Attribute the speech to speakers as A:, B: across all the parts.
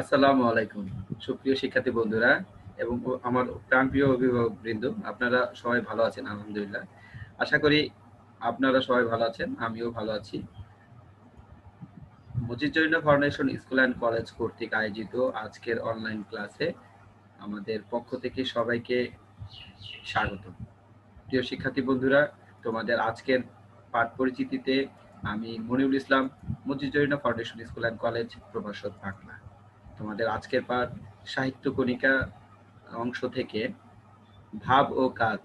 A: আসসালামু আলাইকুম। সুপ্রিয় শিক্ষার্থী বন্ধুরা এবং আমার প্রাণপ্রিয় অভিভাবক বৃন্দ, আপনারা সবাই ভালো আছেন, আলহামদুলিল্লাহ। আশা করি আপনারা সবাই ভালো আছেন, আমিও ভালো আছি। Majid foundation school and college কর্তৃক আয়োজিত আজকের অনলাইন ক্লাসে আমাদের পক্ষ থেকে সবাইকে স্বাগত। প্রিয় শিক্ষার্থী বন্ধুরা, তোমাদের আজকের পাঠ পরিচিতিতে আমি Monirul Islam Majid foundation school and college প্রভাষক বাংলা। তোমাদের আজকের পাঠ সাহিত্য কণিকা অংশ থেকে ভাব ও কাজ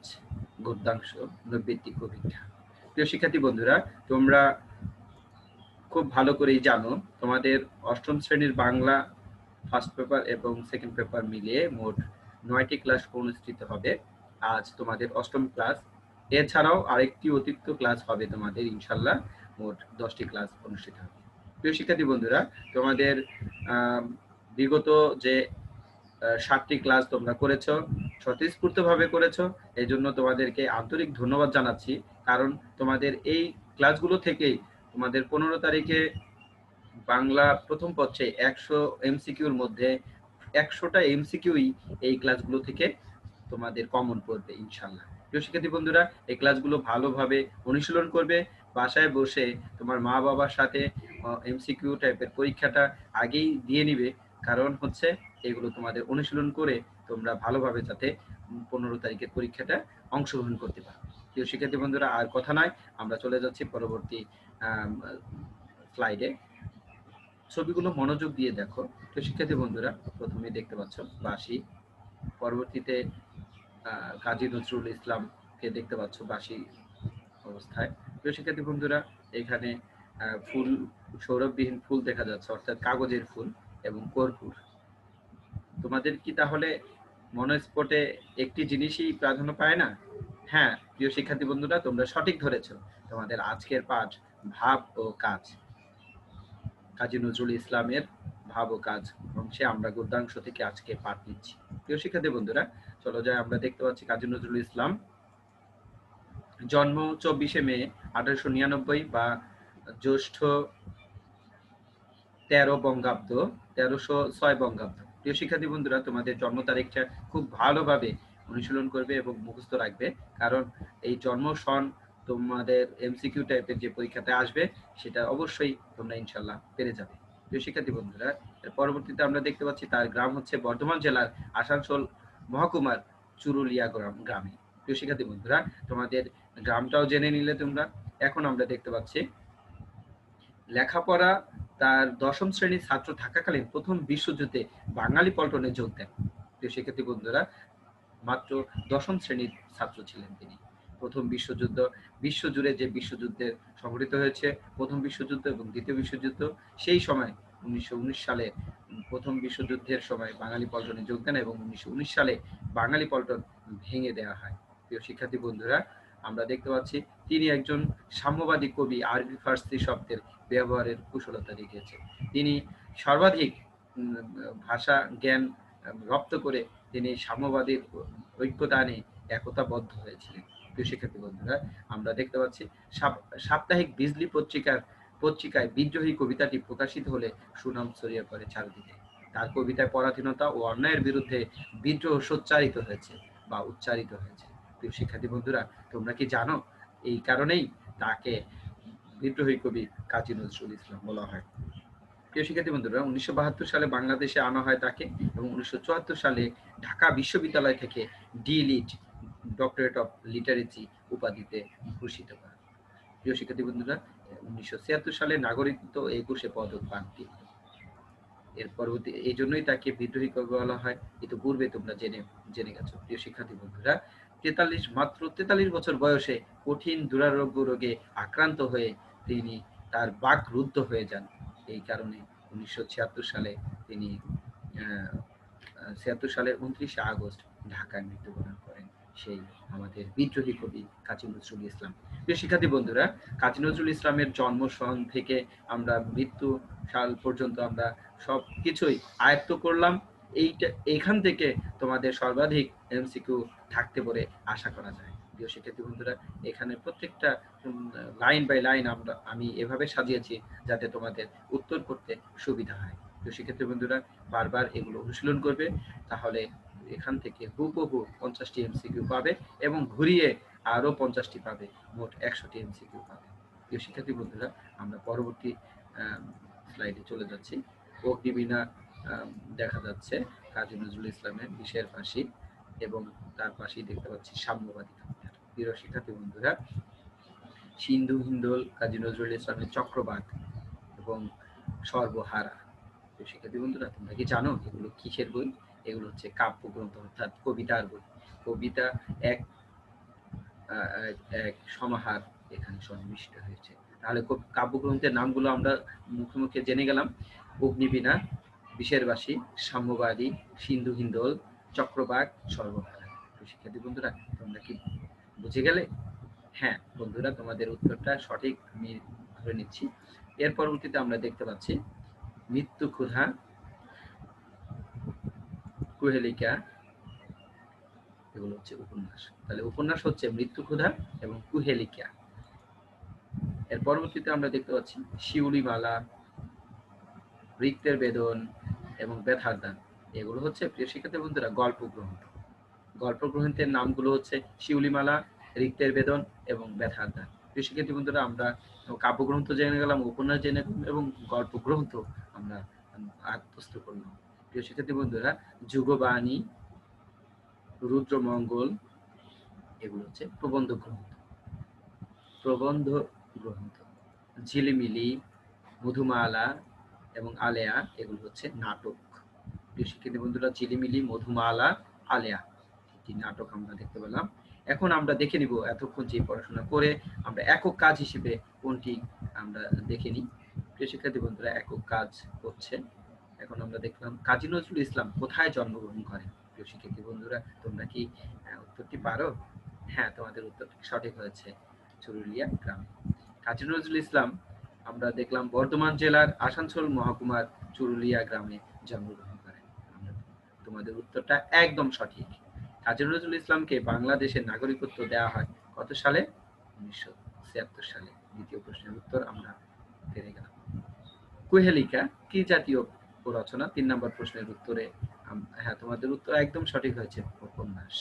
A: গদ্যাংশ নৈবেদিক অভিজ্ঞা প্রিয় শিক্ষার্থী বন্ধুরা, তোমরা খুব ভালো করেই জানো, তোমাদের অষ্টম শ্রেণির বাংলা ফার্স্ট পেপার এবং সেকেন্ড পেপার মিলিয়ে মোট নয়টি ক্লাস অনুষ্ঠিত হবে। আজ তোমাদের অষ্টম ক্লাস এছাড়াও আরেকটি অতিরিক্ত ক্লাস হবে তোমাদের, ইনশাল্লাহ, মোট দশটি ক্লাস অনুষ্ঠিত হবে। প্রিয় শিক্ষার্থী বন্ধুরা, তোমাদের বিগত যে সাতটি ক্লাস তোমরা করেছ, স্বতঃস্ফূর্তভাবে করেছ, এই জন্য তোমাদেরকে আন্তরিক ধন্যবাদ জানাচ্ছি। কারণ তোমাদের এই ক্লাসগুলো থেকেই তোমাদের পনেরো তারিখে বাংলা প্রথম পক্ষে একশো এমসিকিউর মধ্যে একশোটা এমসিকিউই এই ক্লাসগুলো থেকে তোমাদের কমন পড়বে ইনশাল্লাহ প্রিয় শিক্ষার্থী বন্ধুরা, এই ক্লাসগুলো ভালোভাবে অনুশীলন করবে। বাসায় বসে তোমার মা বাবার সাথে এমসিকিউ টাইপের পরীক্ষাটা আগেই দিয়ে নিবে। কারণ হচ্ছে এগুলো তোমাদের অনুশীলন করে তোমরা ভালোভাবে যাতে পনেরো তারিখের পরীক্ষাটা অংশগ্রহণ করতে পারো। প্রিয় শিক্ষার্থী বন্ধুরা, আর কথা নয়, আমরা চলে যাচ্ছি পরবর্তী স্লাইডে ছবিগুলো মনোযোগ দিয়ে দেখো। তো শিক্ষার্থী বন্ধুরা, প্রথমে দেখতে পাচ্ছ বাসি পরবর্তীতে কাজী নজরুল ইসলামকে দেখতে পাচ্ছ বাসি অবস্থায়। প্রিয় শিক্ষার্থী বন্ধুরা, এখানে ফুল, সৌরভবিহীন ফুল দেখা যাচ্ছে, অর্থাৎ কাগজের ফুল। এবং কর্পূর। তোমাদের কি তাহলে মনস্পটে একটি জিনিসই প্রাধান্য পায় না? হ্যাঁ প্রিয় শিক্ষার্থী বন্ধুরা, তোমরা সঠিক ধরেছ। তোমাদের আজকের পাঠ ভাব ও কাজ। কাজী নজরুল ইসলামের ভাব ও কাজ অংশে আমরা গদ্যাংশ থেকে আজকে পাঠ নিচ্ছি। প্রিয় শিক্ষার্থী বন্ধুরা, চলো যাই, আমরা দেখতে পাচ্ছি কাজী নজরুল ইসলাম। জন্ম চব্বিশে মে আঠারোশো নিরানব্বই বা জ্যৈষ্ঠ তেরো বঙ্গাব্দ, তেরোশো ছয় বঙ্গাব্দ। প্রিয় শিক্ষার্থী বন্ধুরা, তোমাদের জন্ম তারিখটা খুব ভালোভাবে অনুশীলন করবে এবং মুখস্থ রাখবে। কারণ এই জন্ম সন তোমাদের এমসিকিউ টাইপের যে পরীক্ষাতে আসবে, সেটা অবশ্যই তোমরা ইনশাল্লাহ পেরে যাবে। প্রিয় শিক্ষার্থী বন্ধুরা পরবর্তীতে আমরা দেখতে পাচ্ছি, তার গ্রাম হচ্ছে বর্ধমান জেলার আসানসোল মহকুমার চুরুলিয়া গ্রাম গ্রামে। প্রিয় শিক্ষার্থী বন্ধুরা, তোমাদের গ্রামটাও জেনে নিলে তোমরা। এখন আমরা দেখতে পাচ্ছি লেখাপড়া তার দশম শ্রেণির ছাত্র থাকাকালীন প্রথম বিশ্বযুদ্ধে বাঙালি পল্টনে যোগ দেন। প্রিয় শিক্ষার্থী বন্ধুরা, মাত্র দশম শ্রেণির ছাত্র ছিলেন তিনি। প্রথম বিশ্বযুদ্ধ, বিশ্বজুড়ে যে বিশ্বযুদ্ধে সংঘটিত হয়েছে, প্রথম বিশ্বযুদ্ধ এবং দ্বিতীয় বিশ্বযুদ্ধ, সেই সময় উনিশশো উনিশ সালে প্রথম বিশ্বযুদ্ধের সময় বাঙালি পল্টনে যোগ দেন এবং উনিশশো উনিশ সালে বাঙালি পল্টন ভেঙে দেওয়া হয়। প্রিয় শিক্ষার্থী বন্ধুরা, আমরা দেখতে পাচ্ছি, তিনি একজন সাম্যবাদী কবি, আরবি ফার্সি শব্দের ব্যবহারের কুশলতা দেখিয়েছে। তিনি সর্বাধিক ভাষা, জ্ঞান রপ্ত করে তিনি সাম্যবাদীর ঐক্যদানে একতাবদ্ধ হয়েছিলেন। প্রিয় শিক্ষার্থী বন্ধুরা, আমরা দেখতে পাচ্ছি সাপ্তাহিক বিজলি পত্রিকার, পত্রিকায় বিদ্রোহী কবিতাটি প্রকাশিত হলে সুনাম ছড়িয়ে পড়ে চারিদিকে। তার কবিতায় পরাধীনতা ও অন্যায়ের বিরুদ্ধে বিদ্রোহ সোচ্চারিত হয়েছে বা উচ্চারিত হয়েছে। প্রিয় শিক্ষার্থী বন্ধুরা, তোমরা কি জানো? এই কারণেই তাকে বিদ্রোহী কবি কাজী নজরুল ইসলাম বলা হয়। প্রিয় শিক্ষার্থী বন্ধুরা, উনিশশো বাহাত্তর সালে বাংলাদেশে আনা হয় তাকে এবং উনিশশো চুয়াত্তর সালে ঢাকা বিশ্ববিদ্যালয় থেকে D Litt, doctorate of literature উপাধিতে ভূষিত করা প্রিয় শিক্ষার্থী বন্ধুরা, উনিশশো ছিয়াত্তর সালে নাগরিকত্ব একুশে পদক পান তিনি। এর পরবর্তী, এই জন্যই তাকে বিদ্রোহী কবি বলা হয়। কিন্তু পূর্বে তোমরা জেনে জেনে গেছো। প্রিয় শিক্ষার্থী বন্ধুরা, তেতাল্লিশ, মাত্র তেতাল্লিশ বছর বয়সে কঠিন দুরারোগ্য রোগে আক্রান্ত হয়ে তিনি তার বাক রুদ্ধ হয়ে যান। এই কারণে উনিশশো ছিয়াত্তর সালে তিনি ছিয়াত্তর সালের উনত্রিশে আগস্ট ঢাকায় মৃত্যুবরণ করেন সেই আমাদের বিদ্রোহী কবি কাজী নজরুল ইসলাম। প্রিয় শিক্ষার্থী বন্ধুরা, কাজী নজরুল ইসলামের জন্ম সন থেকে আমরা মৃত্যু সাল পর্যন্ত আমরা সব কিছুই আয়ত্ত করলাম। এইটা, এইখান থেকে তোমাদের সর্বাধিক এমসিকিউ থাকতে বলে আশা করা যায়। প্রিয় শিক্ষার্থী বন্ধুরা, এখানে প্রত্যেকটা লাইন বাই লাইন আমরা, আমি এভাবে সাজিয়েছি যাতে তোমাদের উত্তর করতে সুবিধা হয়। তো শিক্ষার্থী বন্ধুরা, বারবার এগুলো অনুশীলন করবে, তাহলে এখান থেকে হুবহু পঞ্চাশটি এমসিকিউ পাবে এবং ঘুরিয়ে আরও পঞ্চাশটি পাবে, মোট একশোটি এমসিকিউ পাবে। প্রিয় শিক্ষার্থী বন্ধুরা, আমরা পরবর্তী স্লাইডে চলে যাচ্ছি। অগ্নিবীণা দেখা যাচ্ছে কাজী নজরুল ইসলামের বিশের ফাঁসি এবং তার পাশেই দেখতে পাচ্ছি সাম্যবাদী প্রিয় শিক্ষার্থী বন্ধুরা, সিন্ধু, হিন্দোল, কাজী নজরুল ইসলামের এবং সর্বহারা। শিক্ষার্থী বন্ধুরা, তোমরা কি জানো এগুলো কিসের বই? এগুলো হচ্ছে অর্থাৎ কবিতার বই। কবিতা এক এক- সমাহার এখানে সন্নিবিষ্ট হয়েছে। তাহলে কব- কাব্যগ্রন্থের নামগুলো আমরা মুখে মুখে জেনে গেলাম। অগ্নিবীণা, বিশেরবাসী, সাম্যবাদী, সিন্ধু, হিন্দোল চক্রবাক সর্বহারা। শিক্ষার্থী বন্ধুরা, তোমরা কি বুঝে গেলে? হ্যাঁ বন্ধুরা, তোমাদের উত্তরটা সঠিক আমি ধরে নিচ্ছি। এর পরবর্তীতে আমরা দেখতে পাচ্ছি, মৃত্যু ক্ষুধা, কুহেলিকা, এগুলো হচ্ছে উপন্যাস। তাহলে উপন্যাস হচ্ছে মৃত্যু ক্ষুধা এবং কুহেলিকা। এর পরবর্তীতে আমরা দেখতে পাচ্ছি, শিউলিমালা, রিক্তের বেদন এবং ব্যথার দান। এগুলো হচ্ছে, প্রিয় শিক্ষার্থী বন্ধুরা গল্প গ্রন্থ গল্প গ্রন্থের নামগুলো হচ্ছে শিউলিমালা, রিক্তের বেদন এবং ব্যথার দান শিক্ষার্থী বন্ধুরা, আমরা কাব্যগ্রন্থ জেনে গেলাম, উপন্যাস জেনে গেলাম এবং গল্প গ্রন্থ আমরা আত্মস্থ করলাম। প্রিয় শিক্ষার্থী বন্ধুরা, যুগবাণী, রুদ্রমঙ্গল, এগুলো হচ্ছে প্রবন্ধ গ্রন্থ। প্রবন্ধ গ্রন্থ। ঝিলিমিলি, মধুমালা এবং আলেয়া, এগুলো হচ্ছে নাটক। প্রিয় শিক্ষার্থী বন্ধুরা, ঝিলিমিলি, মধুমালা, আলেয়া। একটি নাটক আমরা দেখতে পেলাম। এখন আমরা দেখে নিব এতক্ষণ যে পড়াশোনা করে আমরা একক কাজ হিসেবে কোনটি আমরা দেখে নিই। প্রিয় শিক্ষার্থী বন্ধুরা, একক কাজ হচ্ছে। এখন আমরা দেখলাম কাজী নজরুল ইসলাম কোথায় জন্মগ্রহণ করেন? প্রিয় শিক্ষার্থী বন্ধুরা, তোমরা কি উত্তরটি পারো? হ্যাঁ তোমাদের উত্তর সঠিক হয়েছে চুরুলিয়া গ্রামে। কাজী নজরুল ইসলাম, আমরা দেখলাম বর্ধমান জেলার আসানসোল মহকুমার চুরুলিয়া গ্রামে জন্মগ্রহণ করেন। তোমাদের উত্তরটা একদম সঠিক। কাজী নজরুল ইসলামকে বাংলাদেশের নাগরিকত্ব দেওয়া হয় কত সালে? উনিশশো ছিয়াত্তর সালে। দ্বিতীয় প্রশ্নের উত্তর আমরা পেরে গেলাম। কুহেলিকা, কি জাতীয় রচনা? তিন নম্বর প্রশ্নের উত্তরে হ্যাঁ তোমাদের উত্তর একদম সঠিক হয়েছে, উপন্যাস।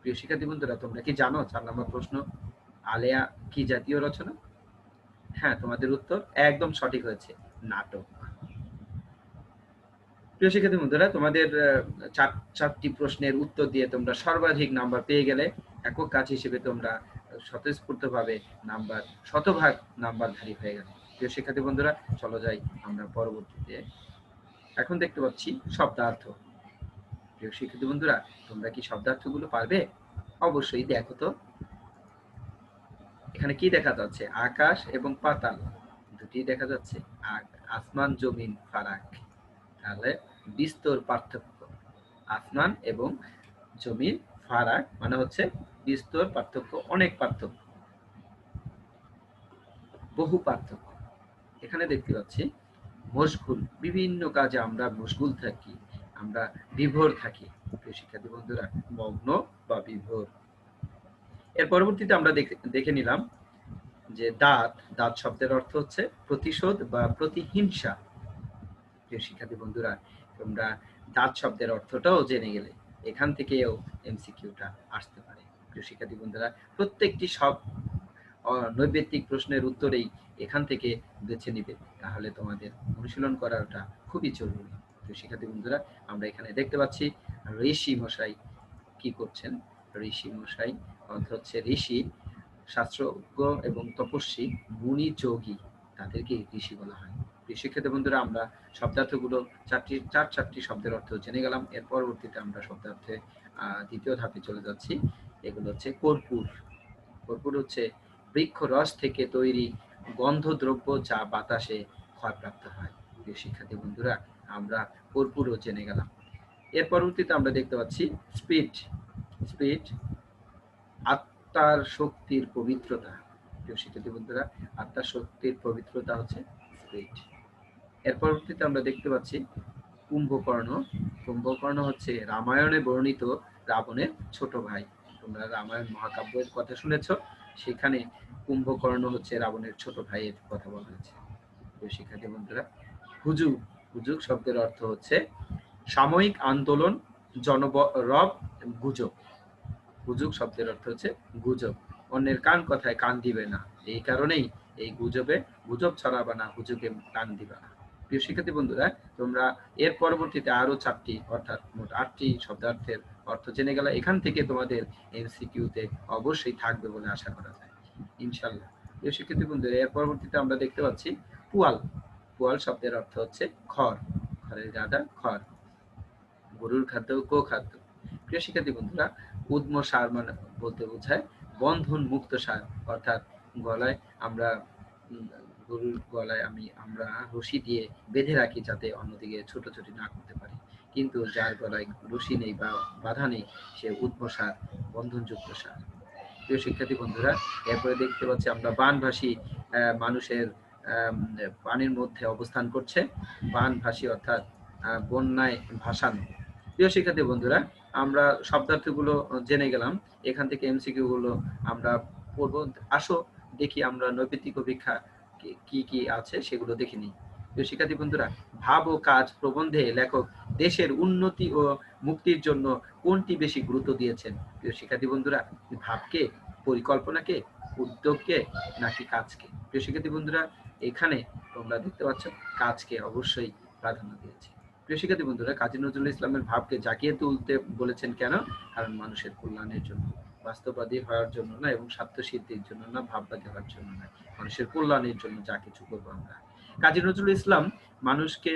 A: প্রিয় শিক্ষার্থী বন্ধুরা, তোমরা কি জানো চার নম্বর প্রশ্ন? আলেয়া, কি জাতীয় রচনা? হ্যাঁ তোমাদের উত্তর একদম সঠিক হয়েছে, নাটক। প্রিয় শিক্ষার্থী বন্ধুরা, তোমাদের চার চারটি প্রশ্নের উত্তর দিয়ে তোমরা সর্বাধিক নাম্বার পেয়ে গেলে একক কাজ হিসেবে তোমরা স্বতঃস্ফূর্ত ভাবে নাম্বার শতভাগ নাম্বারধারী হয়ে গেলে। প্রিয় শিক্ষার্থী বন্ধুরা, চলো যাই আমরা পরবর্তীতে। এখন দেখতে পাচ্ছি শব্দার্থ। প্রিয় শিক্ষার্থী বন্ধুরা, তোমরা কি শব্দার্থগুলো পারবে? অবশ্যই দেখো তো। এখানে কি দেখা যাচ্ছে? আকাশ এবং পাতাল। দুটি দেখা যাচ্ছে। আসমান, জমিন, ফারাক। তাহলে বিস্তর পার্থক্য। আসমান এবং জমিন ফারাক মানে হচ্ছে বিস্তর পার্থক্য, অনেক পার্থক্য। বহু পার্থক্য। এখানে দেখতে পাচ্ছি, মশগুল, বিভিন্ন কাজে আমরা মশগুল থাকি, আমরা বিভোর থাকি। শিক্ষার্থী বন্ধুরা, মগ্ন বা বিভোর। এর পরবর্তীতে আমরা দেখে নিলাম যে দাঁত দাঁত শব্দের অর্থ হচ্ছে প্রতিশোধ বা প্রতিহিংসা। প্রিয় শিক্ষার্থী বন্ধুরা তোমরা দাঁত শব্দের অর্থটাও জেনে গেলে এখান থেকেও এমসিকিউটা আসতে পারে। প্রিয় শিক্ষার্থী বন্ধুরা, প্রত্যেকটি সব নৈবেত্তিক প্রশ্নের উত্তরেই এখান থেকে বেছে নিবে। তাহলে তোমাদের অনুশীলন করাটা খুবই জরুরি। প্রিয় শিক্ষার্থী বন্ধুরা, আমরা এখানে দেখতে পাচ্ছি ঋষি মশাই কি করছেন? ঋষি মশাই অর্থ হচ্ছে ঋষি, শাস্ত্রজ্ঞ এবং তপস্বী মুনি যোগী, তাদেরকে ঋষি বলা হয়। শিক্ষার্থী বন্ধুরা, আমরা শব্দার্থগুলো চারটি, চার চারটি শব্দের অর্থ জেনে গেলাম। এর পরবর্তীতে আমরা শব্দার্থে দ্বিতীয় ধাপে চলে যাচ্ছি। এগুলো হচ্ছে কর্পূর। কর্পূর হচ্ছে বৃক্ষ রস থেকে তৈরি গন্ধদ্রব্য যা বাতাসে ক্ষয়প্রাপ্ত হয়। প্রিয় শিক্ষার্থী বন্ধুরা, আমরা কর্পূরও জেনে গেলাম। এর পরবর্তীতে আমরা দেখতে পাচ্ছি স্পিড। স্পিড আত্মার শক্তির পবিত্রতা। প্রিয় শিক্ষার্থী বন্ধুরা, আত্মার শক্তির পবিত্রতা হচ্ছে স্পিড। এর পরবর্তীতে আমরা দেখতে পাচ্ছি কুম্ভকর্ণ। কুম্ভকর্ণ হচ্ছে রামায়ণে বর্ণিত রাবণের ছোট ভাই। তোমরা রামায়ণ মহাকাব্যের কথা শুনেছ, সেখানে কুম্ভকর্ণ হচ্ছে রাবণের ছোট ভাইয়ের কথা বলা হয়েছে। প্রিয় শিক্ষার্থী বন্ধুরা, হুজু হুজুগ শব্দের অর্থ হচ্ছে সাময়িক আন্দোলন জনরব গুজব। হুজুগ শব্দের অর্থ হচ্ছে গুজব। অন্যের কান কথায় কান দিবে না। এই কারণেই এই গুজবে, গুজব ছড়াবে না হুজুগে কান দিবে না। প্রিয় শিক্ষার্থী বন্ধুরা, তোমরা এর পরবর্তীতে আরও চারটি, অর্থাৎ মোট আটটি শব্দার্থের অর্থ জেনে গেলে এখান থেকে তোমাদের এমসিকিউতে অবশ্যই থাকবে বলে আশা করা যায়। ইনশাল্লাহ প্রিয় শিক্ষার্থী বন্ধুরা, এর পরবর্তীতে আমরা দেখতে পাচ্ছি পুয়াল। পুয়াল শব্দের অর্থ হচ্ছে খড়। খড়ের গাদা, খড়। গরুর খাদ্য গো খাদ্য প্রিয় শিক্ষার্থী বন্ধুরা, উদ্ম সার মানে বলতে বোঝায় বন্ধন মুক্ত সার। অর্থাৎ গলায় আমরা গরুর গলায় আমি, আমরা রশি দিয়ে বেঁধে রাখি যাতে অন্যদিকে ছোট ছোট না করতে পারি। কিন্তু যার গলায় রশি নেই বা বাধা নেই, সে উদ্ম সার বন্ধনযুক্ত সার। প্রিয় শিক্ষার্থী বন্ধুরা, এরপরে দেখতে পাচ্ছি আমরা বানভাসী মানুষের পানির মধ্যে অবস্থান করছে। বানভাসী অর্থাৎ বন্যায় ভাসানো। প্রিয় শিক্ষার্থী বন্ধুরা, আমরা শব্দার্থগুলো জেনে গেলাম। এখান থেকে এমসিকিউ গুলো আমরা পড়ব। আসো, দেখি আমরা নৈতিক অভিক্ষা কি- কি আছে সেগুলো দেখে নিই। প্রিয় শিক্ষার্থী বন্ধুরা, ভাব ও কাজ প্রবন্ধে লেখক দেশের উন্নতি ও মুক্তির জন্য কোনটি বেশি গুরুত্ব দিয়েছেন? প্রিয় শিক্ষার্থী বন্ধুরা, ভাবকে, পরিকল্পনাকে, উদ্যোগকে নাকি কাজকে? প্রিয় শিক্ষার্থী বন্ধুরা, এখানে তোমরা দেখতে পাচ্ছ কাজকে অবশ্যই প্রাধান্য দিয়েছে। প্রিয় শিক্ষার্থী বন্ধুরা, কাজী নজরুল ইসলামের ভাবকে জাগিয়ে তুলতে বলেছেন কেন? কারণ মানুষের কল্যাণের জন্য। বাস্তববাদী হওয়ার জন্য না এবং স্বার্থ সিদ্ধির জন্য না, ভাববাদী হওয়ার জন্য না, মানুষের কল্যাণের জন্য যা কিছু করব আমরা। কাজী নজরুল ইসলাম মানুষকে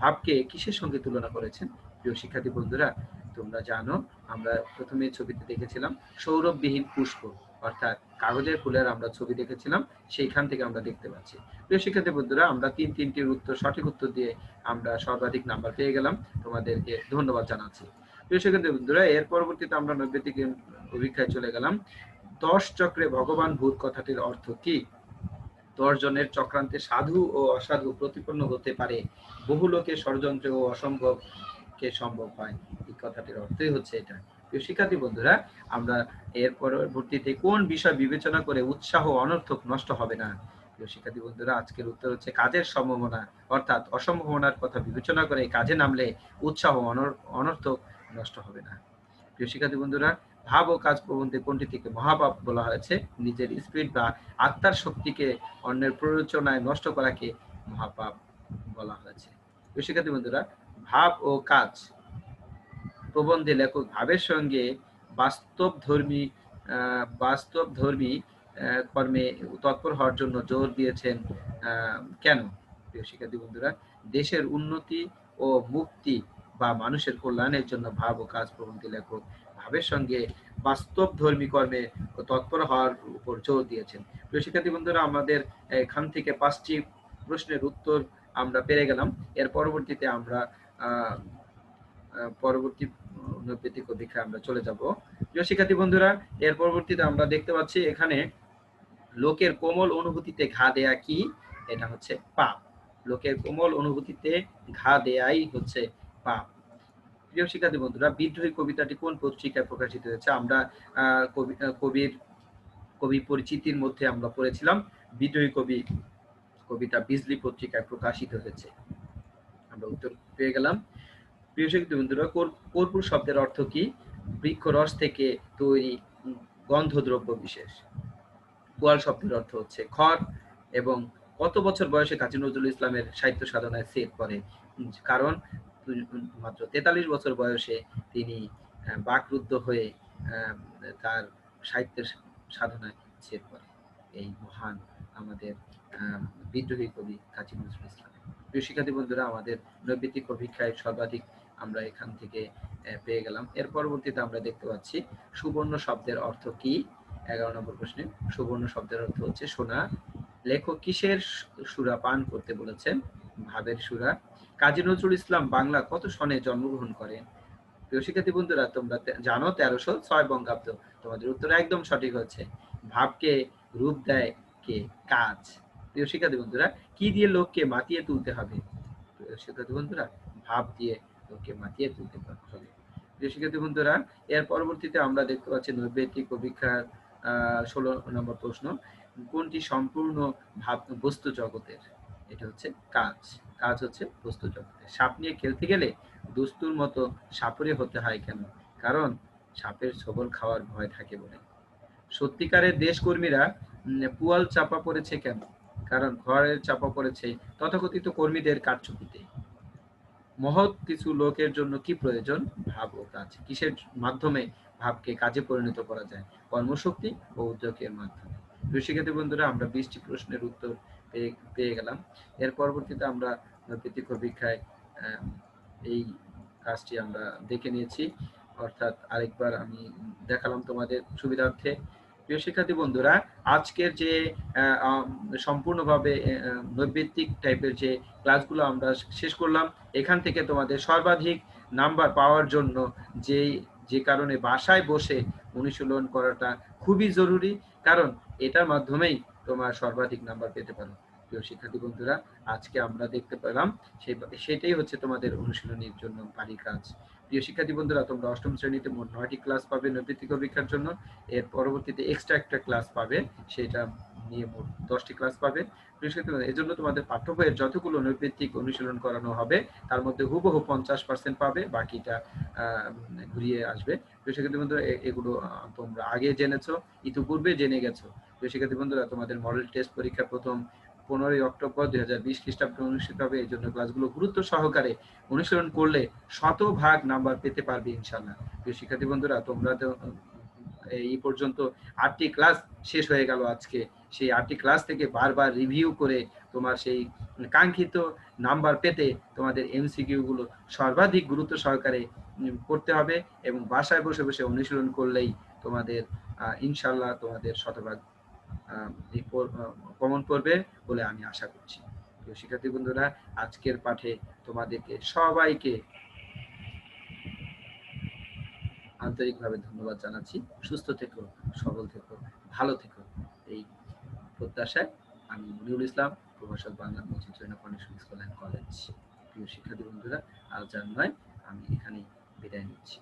A: ভাবকে কিসের সঙ্গে তুলনা করেছেন? প্রিয় শিক্ষার্থী বন্ধুরা, তোমরা জানো, আমরা প্রথমে ছবিতে দেখেছিলাম সৌরভবিহীন পুষ্প, অর্থাৎ কাগজের ফুলের আমরা ছবি দেখেছিলাম, সেইখান থেকে আমরা দেখতে পাচ্ছি। প্রিয় শিক্ষার্থী বন্ধুরা, আমরা তিন তিনটির উত্তর, সঠিক উত্তর দিয়ে আমরা সর্বাধিক নাম্বার পেয়ে গেলাম। তোমাদেরকে ধন্যবাদ জানাচ্ছি। শিক্ষার্থী বন্ধুরা, এর পরবর্তীতে আমরা নৈবেদিক অভিজ্ঞায় চলে গেলাম। দশ চক্রে ভগবান ভূত কথাটির অর্থ কি? দশ জনের চক্রান্তে সাধু ও অসাধু প্রতিপন্ন হতে পারে। বহু লোকের ষড়যন্ত্রে ও অসম্ভব কে সম্ভব হয়? এই কথাটির অর্থই হচ্ছে এটা। প্রিয় শিক্ষার্থী বন্ধুরা, আমরা এর পরবর্তীতে কোন বিষয় বিবেচনা করে উৎসাহ অনর্থক নষ্ট হবে না? শিক্ষার্থী বন্ধুরা, আজকের উত্তর হচ্ছে কাজের সম্ভাবনা। অর্থাৎ অসম্ভাবনার কথা বিবেচনা করে কাজে নামলে উৎসাহ অনর- অনর্থক নষ্ট হবে না। প্রিয় শিক্ষার্থী বন্ধুরা, ভাব ও কাজ প্রবন্ধে কোনটি থেকে মহাপাপ বলা হয়েছে? নিজের স্পিড বা আত্মার শক্তিকে অন্যের প্ররোচনায় নষ্ট করাকে মহাপাপ বলা হয়েছে। প্রিয় শিক্ষার্থী বন্ধুরা, ভাব ও কাজ প্রবন্ধে লেখক ভাবের সঙ্গে বাস্তব ধর্মী বাস্তব ধর্মী কর্মে তৎপর হওয়ার জন্য জোর দিয়েছেন কেন? প্রিয় শিক্ষার্থী বন্ধুরা, দেশের উন্নতি ও মুক্তি বা মানুষের কল্যাণের জন্য ভাব ও কাজ প্রবন্ধী লেখক ভাবের সঙ্গে বাস্তব ধর্মী কর্মে তৎপর হওয়ার উপর জোর দিয়েছেন। প্রিয় শিক্ষার্থী বন্ধুরা, আমাদের এখান থেকে পাঁচটি প্রশ্নের উত্তর আমরা পেরে গেলাম। এর পরবর্তীতে আমরা পরবর্তী নৈতিক অধিকার আমরা চলে যাব। প্রিয় শিক্ষার্থী বন্ধুরা, এর পরবর্তীতে আমরা দেখতে পাচ্ছি এখানে লোকের কোমল অনুভূতিতে ঘা দেয়া কি? এটা হচ্ছে পাপ। লোকের কোমল অনুভূতিতে ঘা দেয়াই হচ্ছে পাপ। প্রিয় শিক্ষার্থী বন্ধুরা, বিদ্রোহী কবিতাটি কোন পত্রিকায় প্রকাশিত হয়েছে? আমরা কবি কবির, কবি পরিচিতির মধ্যে আমরা পড়েছিলাম। বিদ্রোহী কবি, কবিতা বিজলি পত্রিকায় প্রকাশিত হয়েছে। আমরা উত্তর পেয়ে গেলাম। প্রিয় শিক্ষার্থী বন্ধুরা কর্পূর শব্দের অর্থ কি? বৃক্ষরস থেকে তৈরি গন্ধদ্রব্য বিশেষ। গোয়াল শব্দের অর্থ হচ্ছে খড় এবং কত বছর বয়সে কাজী নজরুল ইসলামের সাহিত্য সাধনায় সেট করে কারণ মাত্র তেতাল্লিশ বছর বয়সে তিনি বাকরুদ্ধ হয়ে তার সাহিত্যের সাধনায় সেট করে এই মহান আমাদের বিদ্রোহী কবি কাজী নজরুল ইসলাম। প্রিয় শিক্ষার্থী বন্ধুরা, আমাদের নৈতিক অভিক্ষায় সর্বাধিক আমরা এখান থেকে পেয়ে গেলাম। এর পরবর্তীতে আমরা দেখতে পাচ্ছি সুবর্ণ শব্দের অর্থ কি? এগারো নম্বর প্রশ্নে। সুবর্ণ শব্দের অর্থ হচ্ছে সোনা। লেখক কিসের সুরা পান করতে বলেছেন? ভাবের সুরা। কাজী নজরুল ইসলাম বাংলা কত সনে জন্মগ্রহণ করেন? প্রিয় শিক্ষার্থী বন্ধুরা, তোমরা জানো তেরোশো ছয় বঙ্গাব্দ। তোমাদের উত্তর একদম সঠিক হচ্ছে। ভাবকে রূপ দেয় কে? কাজ। প্রিয় শিক্ষার্থী বন্ধুরা, কি দিয়ে লোককে মাতিয়ে তুলতে হবে? প্রিয় শিক্ষার্থী বন্ধুরা, ভাব দিয়ে লোককে মাতিয়ে তুলতে হবে। প্রিয় শিক্ষার্থী বন্ধুরা, এর পরবর্তীতে আমরা দেখতে পাচ্ছি নৈবেদিক অভিক্ষার ষোলো নম্বর প্রশ্ন। কোনটি সম্পূর্ণ ভাব বস্তু জগতের? এটা হচ্ছে কাজ। কাজ হচ্ছে বস্তু জগতে। সাপ নিয়ে খেলতে গেলে দুস্তুর মতো সাপরে হতে হয় কেন? কারণ সাপের ছবল খাওয়ার ভয় থাকে বলে সত্যিকারের দেশকর্মীরা পুয়াল চাপা পড়েছে কেন? কারণ ঘরের চাপা পড়েছে তথাকথিত কর্মীদের কারচুপিতে। মহৎ কিছু লোকের জন্য কি প্রয়োজন? ভাব ও কাজ। কিসের মাধ্যমে ভাবকে কাজে পরিণত করা যায়? কর্মশক্তি ও উদ্যোগের মাধ্যমে। শিক্ষার্থী বন্ধুরা, আমরা বিশটি প্রশ্নের উত্তর পেয়ে পেয়ে গেলাম। এর পরবর্তীতে আমরা নৈতিক পরীক্ষায় আহ, এই কাজটি আমরা দেখে নিয়েছি। অর্থাৎ আরেকবার আমি দেখালাম তোমাদের সুবিধার্থে। প্রিয় শিক্ষার্থী বন্ধুরা আজকের যে সম্পূর্ণভাবে নৈবেত্তিক টাইপের যে ক্লাসগুলো আমরা শেষ করলাম এখান থেকে তোমাদের সর্বাধিক নাম্বার পাওয়ার জন্য যে যে কারণে বাসায় বসে অনুশীলন করাটা খুবই জরুরি। কারণ এটার মাধ্যমেই তোমার সর্বাধিক নাম্বার পেতে পারো। প্রিয় শিক্ষার্থী বন্ধুরা, আজকে আমরা দেখতে পেলাম সেটাই হচ্ছে তোমাদের অনুশীলনের জন্য বাড়ির কাজ। প্রিয় শিক্ষার্থী বন্ধুরা, তোমরা অষ্টম শ্রেণীতে মোট নয়টি ক্লাস পাবে নৈতিক পরীক্ষার জন্য। এর পরবর্তীতে এক্সট্রা একটা ক্লাস পাবে, সেটা নিয়ে মোট দশটি ক্লাস পাবে। এজন্য তোমাদের পাঠ্য বইয়ের যতগুলো নৈতিক অনুশীলন করানো হবে, তার মধ্যে হুবহু পঞ্চাশ পার্সেন্ট পাবে, বাকিটা ঘুরিয়ে আসবে। শিক্ষার্থী বন্ধুরা এগুলো তোমরা আগে জেনেছো, ইতিপূর্বে জেনে গেছো। শিক্ষার্থী বন্ধুরা, তোমাদের মডেল টেস্ট পরীক্ষা প্রথম পনেরোই অক্টোবর দুই হাজার বিশ খ্রিস্টাব্দে অনুষ্ঠিত হবে। এই জন্য ক্লাসগুলো গুরুত্ব সহকারে অনুসরণ করলে শতভাগ নাম্বার পেতে পারবে ইনশাল্লাহ প্রিয় শিক্ষার্থী বন্ধুরা, তোমরা তো, এই পর্যন্ত আটটি ক্লাস শেষ হয়ে গেল আজকে। সেই আটটি ক্লাস থেকে বারবার রিভিউ করে তোমার সেই কাঙ্ক্ষিত নাম্বার পেতে তোমাদের এমসিকিউ গুলো সর্বাধিক গুরুত্ব সহকারে করতে হবে এবং বাসায় বসে বসে অনুশীলন করলেই তোমাদের ইনশাল্লাহ তোমাদের শতভাগ কমন করবে বলে আমি আশা করছি। প্রিয় শিক্ষার্থী বন্ধুরা, আজকের পাঠে তোমাদেরকে সবাইকে আন্তরিকভাবে ধন্যবাদ জানাচ্ছি। সুস্থ থেকো, সবল থেকো, ভালো থেকো। এই প্রত্যাশায় আমি মনিরুল ইসলাম, প্রভাষক বাংলা মসজিদ ফাউন্ডেশন স্কুল কলেজ। প্রিয় শিক্ষার্থী বন্ধুরা আর নয়, আমি এখানেই বিদায় নিচ্ছি।